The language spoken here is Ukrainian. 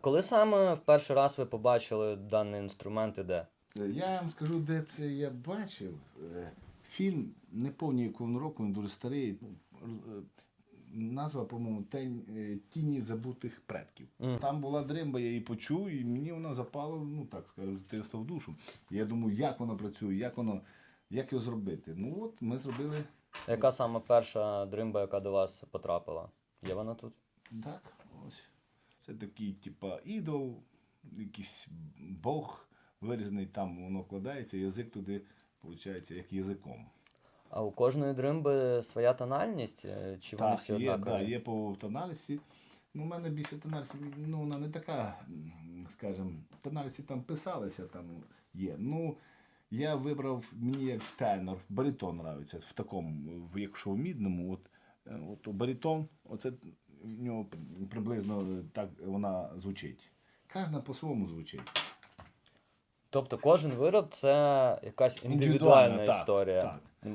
Коли саме в перший раз ви побачили даний інструмент і де? Я вам скажу, де це я бачив. Е, Фільм не повні якого року, він дуже старий. Ну, е, Назва, по-моєму, е, Тіні забутих предків. Мгм. Там була дримба, я її почув, і мені вона запала, ну так скажу, дитинства в душу. Я думаю, як воно працює, як воно, як його зробити. Ну от ми зробили Яка саме перша дримба, яка до вас потрапила? Є вона тут? так. Ось. Це такий, типа, ідол, якийсь бог вирізаний, там воно вкладається, язик туди, виходить, як язиком. А у кожної дримби своя тональність? Е, Чи вони всі є, однакові? да, є по тональності. Ну, у мене більше тональності, ну, вона не така, скажімо, тональності там писалися, там є. Ну, я вибрав, мені як тенор, баритон нравиться в такому, якщо в мідному, от, е, от баритон, оце в нього приблизно так вона звучить. Кожна по-своєму звучить. Тобто кожен вироб це якась індивідуальна Індивідуальна, так, історія. так.